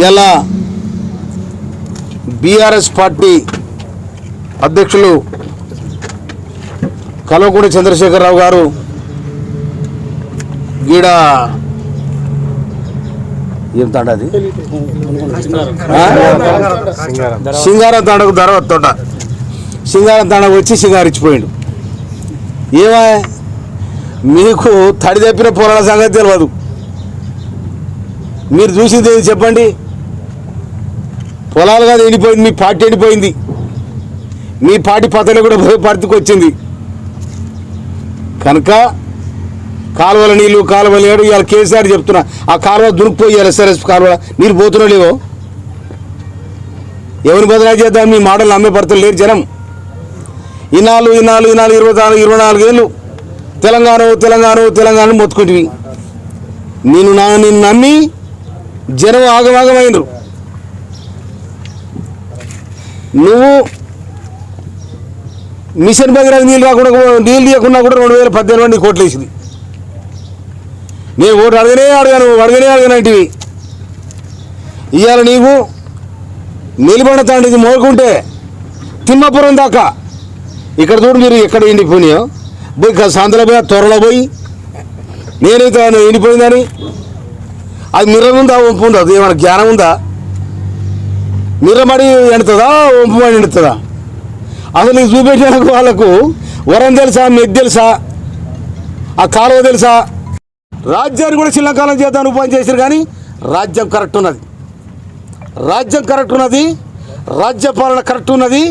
ఇలా BRS party అధ్యక్షులు కల్వకుంట్ల చంద్రశేఖరరావు గారు గీడ ఏం తాండ అది? సింగారం తాండకు ధర తోట. సింగారం తాండకు వచ్చి సింగారిచ్చిపోయిండు ఏమా? మీకు తడి తప్పిన పొలాల సంగతి తెలియదు మీరు చూసింది ఏది చెప్పండి? పొలాలు కాదు ఎండిపోయింది మీ పార్టీ ఎండిపోయింది. మీ పార్టీ పతలు కూడా పరిస్థితికి వచ్చింది. కనుక కాలువల నీళ్ళు కాలువ లేడు ఇవాళ కేసీఆర్ చెప్తున్నా ఆ కాలువ దునుకుపోయాలి ఎస్ఆర్ఎస్ కాలువ. నీరు పోతున్నా లేవో ఎవరిని బదులా చేద్దాం? మీ మాటలు నమ్మే పడతలు లేరు జనం. ఇన్నాళ్ళు ఇన్నాళ్ళు ఇన్నాళ్ళు ఇరవై నాలుగు ఇరవై నాలుగేళ్ళు తెలంగాణ తెలంగాణ తెలంగాణ మొత్తుకుంటువి నేను నా నిన్ను నమ్మి జనం ఆగమాగమైనరు నువ్వు మిషన్ భగీరథ నీళ్ళు రాకుండా నీళ్ళు ఇవ్వకుండా కూడా రెండు వేల పద్దెనిమిది మంది కోట్లు వేసింది. నేను ఓటు అడగనే అడగాను అడగనే అడగనంటివి ఇవాళ నీకు నిలబడిన తాండి మోరుకుంటే తిమ్మపురం దాకా. ఇక్కడ చూడు మీరు ఎక్కడ ఎండిపోయినాయో. పోయి సంతలో పోయి త్వరలో పోయి నేనైతే ఆయన ఎండిపోయిందని. అది మిర్రం ఉందా వంపు ఉందా? ఏమైనా జ్ఞానం ఉందా? మిర్రమడి ఎండుతుందా? వంపు మడి ఎండుతుందా? అసలు నీకు చూపెట్టిన వాళ్ళకు వరం తెలుసా? మెద్ తెలుసా? ఆ కాలువ తెలుసా? రాజ్యాన్ని కూడా చిన్నకాలం చేద్దాం ఉపాయం చేశారు కానీ రాజ్యం కరెక్ట్ ఉన్నది. రాజ్యం కరెక్ట్ ఉన్నది. రాజ్యపాలన కరెక్ట్ ఉన్నది.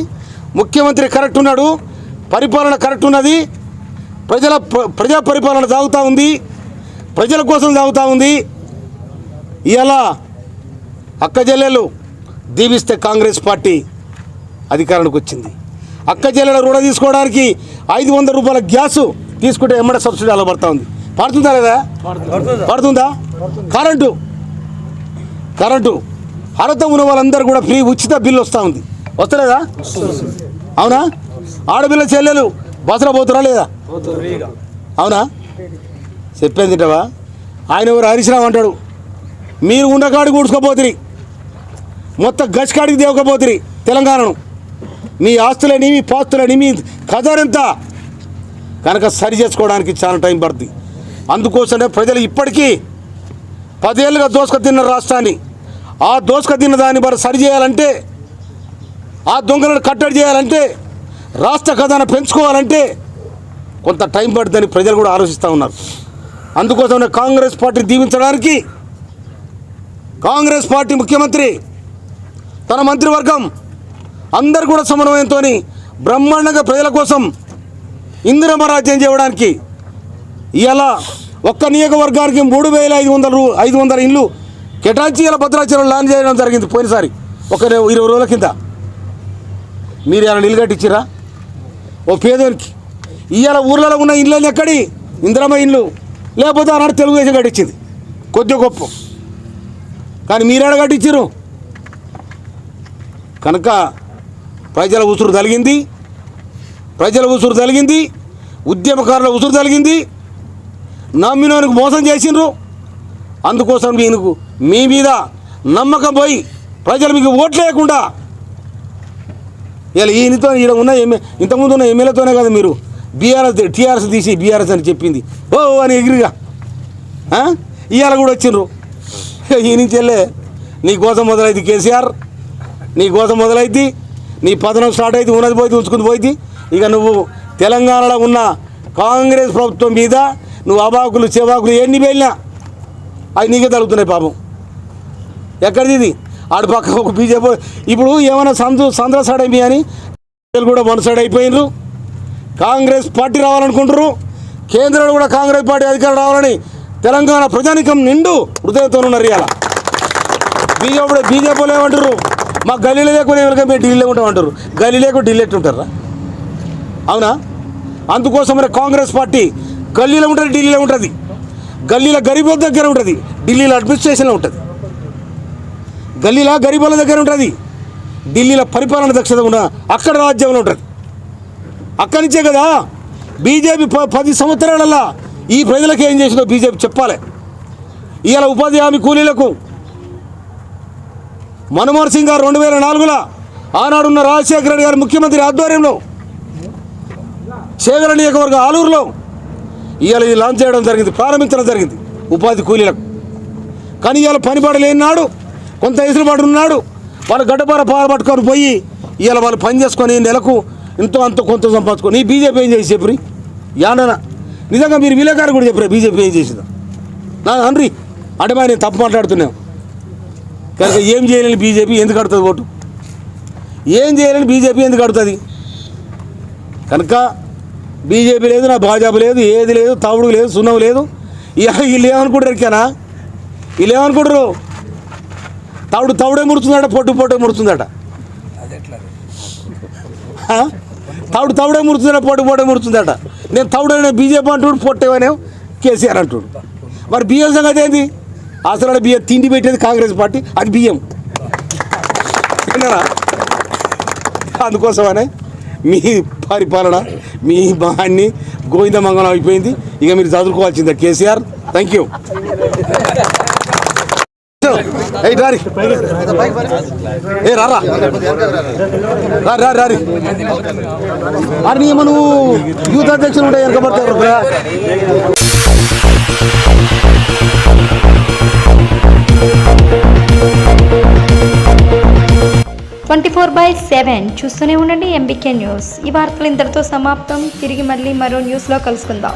ముఖ్యమంత్రి కరెక్ట్ ఉన్నాడు. పరిపాలన కరెక్ట్ ఉన్నది. ప్రజల ప్ర- ప్రజా పరిపాలన సాగుతూ ఉంది ప్రజల కోసం సాగుతూ ఉంది. ఇలా అక్క చెల్లెలు దీవిస్తే కాంగ్రెస్ పార్టీ అధికారానికి వచ్చింది. అక్క చెల్లెల రుణ తీసుకోవడానికి ఐదు వందల రూపాయల గ్యాసు తీసుకుంటే ఎమ్మడ సబ్సిడీ అలా పడతా ఉంది. పడుతుందా లేదా? పడుతుందా కరెంటు. కరెంటు. అర్హత ఉన్న వాళ్ళందరూ కూడా ఫ్రీ ఉచిత బిల్లు వస్తూ ఉంది. వస్తలేదా? అవునా? ఆడపిల్ల చెల్లెలు బసరా పోతురా లేదా? అవునా? చెప్పేది తింటావా? ఆయన ఎవరు హరీష్ రావు అంటాడు. మీరు ఉండకాడికి కూడ్చుకోపోతురి. మొత్తం గచ్కాడికి దేవకపోతురి తెలంగాణను. మీ ఆస్తులని మీ పాస్తులని మీ ఖజానెంత కనుక సరి చేసుకోవడానికి చాలా టైం పడుతుంది అందుకోసమే ప్రజలు ఇప్పటికీ పదేళ్ళుగా దోసుక తిన్న రాష్ట్రాన్ని ఆ దోసుక తిన్న దాన్ని మరి సరి చేయాలంటే ఆ దొంగలను కట్టడి చేయాలంటే రాష్ట్ర ఖజానా పెంచుకోవాలంటే కొంత టైం పడుతుందని ప్రజలు కూడా ఆలోచిస్తూ ఉన్నారు. అందుకోసమే కాంగ్రెస్ పార్టీ దీవించడానికి కాంగ్రెస్ పార్టీ ముఖ్యమంత్రి తన మంత్రివర్గం అందరు కూడా సమన్వయంతో బ్రహ్మాండంగా ప్రజల కోసం ఇందిరమ్మ రాజ్యం చేయడానికి ఇలా ఒక్క నియోజకవర్గానికి మూడు వేల ఐదు వందల రూ ఐదు వందల ఇల్లు కేటాయించి ఇలా భద్రాచలం లాంచ్ చేయడం జరిగింది పోయినసారి ఒక ఇరవై రోజుల కింద. మీరు ఏమైనా నీళ్ళు ఓ పేదోనికి ఇవాళ ఊర్లలో ఉన్న ఇళ్ళు ఎక్కడి? ఇందిరమ్మ ఇల్లు లేకపోతే ఆనాడు తెలుగుదేశం కట్టించింది. కొద్ది గొప్ప. కానీ మీరేడ కట్టించారు కనుక ప్రజల ఉసురు తలిగింది. ప్రజల ఉసురు తలిగింది. ఉద్యమకారుల ఉసురు తలిగింది. నమ్మినోనికి మోసం చేసిండ్రు. అందుకోసం మీకు మీ మీద నమ్మకం పోయి ప్రజలు మీకు ఓట్లు లేకుండా ఇలా ఈయనతో ఈయన ఉన్న ఎమ్మె ఇంతకుముందు ఉన్న ఎమ్మెల్యేతోనే కదా మీరు. బీఆర్ఎస్ టీఆర్ఎస్ తీసి బీఆర్ఎస్ అని చెప్పింది. ఓ అని ఎగిరిగా. ఇవాళ కూడా వచ్చిండ్రు. ఈ నుంచి వెళ్ళే నీ కోసం మొదలైంది కేసీఆర్ నీ కోసం మొదలైద్ది నీ పతనం స్టార్ట్ అయితే ఉన్నది పోయి ఉంచుకుని పోయింది. ఇక నువ్వు తెలంగాణలో ఉన్న కాంగ్రెస్ ప్రభుత్వం మీద నువ్వు అబాకులు చెవాకులు ఎన్ని వెళ్ళినా అవి నీకే తగులుతున్నాయి పాపం. ఎక్కడిది ఇది? ఆడు పక్క ఒక బీజేపీ ఇప్పుడు ఏమైనా సందు సంద్ర అని కూడా వన్ సైడ్ అయిపోయినరు కాంగ్రెస్ పార్టీ రావాలనుకుంటారు కేంద్రంలో కూడా కాంగ్రెస్ పార్టీ అధికారం రావాలని తెలంగాణ ప్రజానికం నిండు హృదయంతో ఉన్నారు ఇవాళ. బీజేపీ బీజేపీలో ఏమంటారు మా గల్లీలో లేకుండా ఎవరికైనా మేము ఢిల్లీలో ఉంటామంటారు గల్లీ లేకుండా ఢిల్లీ ఎట్టుంటారా అవునా? అందుకోసమనే కాంగ్రెస్ పార్టీ గల్లీలో ఉంటుంది ఢిల్లీలో ఉంటుంది. గల్లీలో గరీబుల దగ్గర ఉంటుంది ఢిల్లీలో అడ్మినిస్ట్రేషన్లో ఉంటుంది. గల్లీలో గరీబుల దగ్గర ఉంటుంది ఢిల్లీలో పరిపాలన దక్షత ఉన్న అక్కడ రాజ్యంలో ఉంటుంది. అక్కడి నుంచే కదా బీజేపీ ప- పది సంవత్సరాలల్లా ఈ ప్రజలకు ఏం చేసిందో బీజేపీ చెప్పాలి. ఇవాళ ఉపాధి హామీ కూలీలకు మన్మోహన్ సింగ్ గారు రెండు వేల నాలుగులో ఆనాడున్న రాజశేఖర రెడ్డి గారు ముఖ్యమంత్రి ఆధ్వర్యంలో చేగల నియోజకవర్గం ఆలూరులో ఇవాళ ఇది లాంచ్ చేయడం జరిగింది ప్రారంభించడం జరిగింది ఉపాధి కూలీలకు. కానీ ఇవాళ పనిపాట లేనినాడు కొంత ఎసులుబాటు ఉన్నాడు వాళ్ళు గడ్డపార పార పట్టుకొని పోయి ఇవాళ వాళ్ళు పని చేసుకొని నెలకు ఎంతో అంత కొంత సంపాదించుకొని ఈ బీజేపీ ఏం చేసి చెప్పి యాడన నిజంగా మీరు విలేకరు కూడా చెప్పారు బీజేపీ ఏం చేసిందా? నా అన్రి అడమా నేను తప్పు మాట్లాడుతున్నాను కనుక ఏం చేయలేని బీజేపీ ఎందుకు అడుతుంది ఓటు? ఏం చేయలేని బీజేపీ ఎందుకు అడుతుంది కనుక బీజేపీ లేదు నా భాజపా లేదు ఏది లేదు తవుడు లేదు సున్నం లేదు. ఇక వీళ్ళు ఏమనుకుంటారు ఇక్కనా? వీళ్ళు ఏమనుకుంటారు? తవుడు తవుడే ముడుతుందట పొట్టు పొట్టే ముడుతుందట తవుడు తవుడే ముడుతుందట పొట్టు పొట్టే ముడుతుందట. నేను తవుడైన బీజేపీ అంటుడు పొట్టేవనే కేసీఆర్ అంటుడు. మరి బియ్యం సంగతి ఏంది? అసలు ఆడ బియ్యం తిండి పెట్టేది కాంగ్రెస్ పార్టీ అది బియ్యం. విన్నారా? అందుకోసమనే మీ పరిపాలన మీ బాణ్ణి గోవింద మంగళం అయిపోయింది. ఇక మీరు చదువుకోవాల్సిందే కేసీఆర్. థ్యాంక్ యూ ఏ రారి. ఏ రారా. రారి రారి రారి. అని నీ నువ్వు యూత్ అధ్యక్షులు ఉంటాయి వెనకబడతారు ట్వంటీ ఫోర్ బై సెవెన్ చూస్తూనే ఉండండి ఎంబీకే న్యూస్. ఈ వార్తలు ఇంతటితో సమాప్తం. తిరిగి మళ్ళీ మరో న్యూస్లో కలుసుకుందాం.